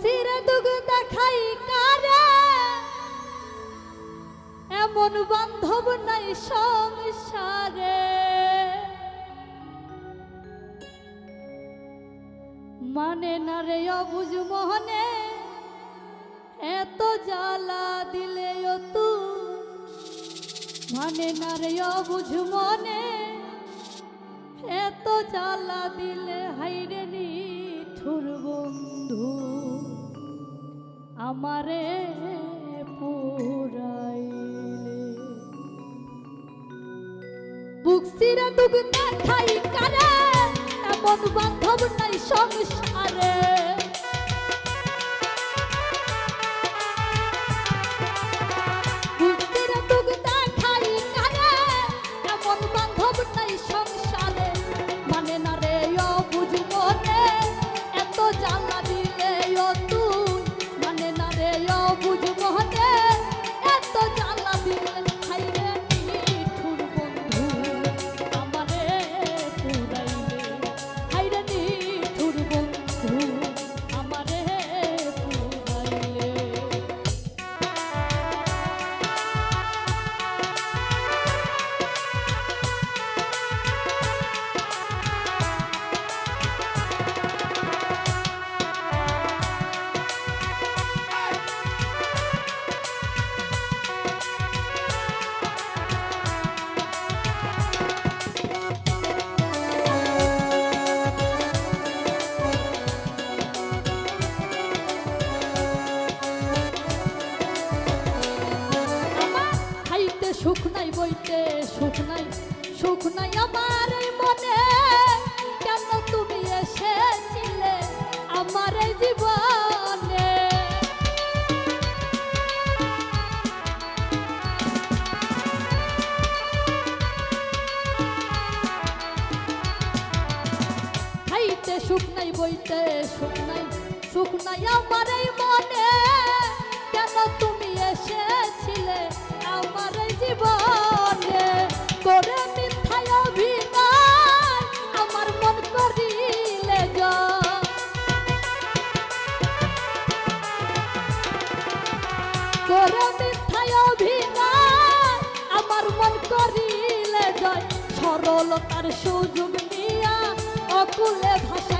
সিরে দুগ দেখাই কারে? এমন বান্ধব নাই সংসারে। মানে না রে অবুজ মোহনে, এত জ্বালা দিলে তু। মানে না রে অবুজ মনে এত জ্বালা দিলে হাইরে নি ঠুর বন্ধু। আমারে পুরাইলে। বুকসিরা দুগ না খাই কারে এমন বান্ধব নাই সংসারে। খাইতে সুখ নাই বইতে, সুখ নাই সুখ নাই আমার মনে। কেন তুমি এসেছিলে আমার জীবনে? খাইতে সুখ নাই বইতে, সুখ নাই সুখ নাই আমার মনে। কেন তুমি সরলতার সুযোগ নিয়া অকুলে ভাষা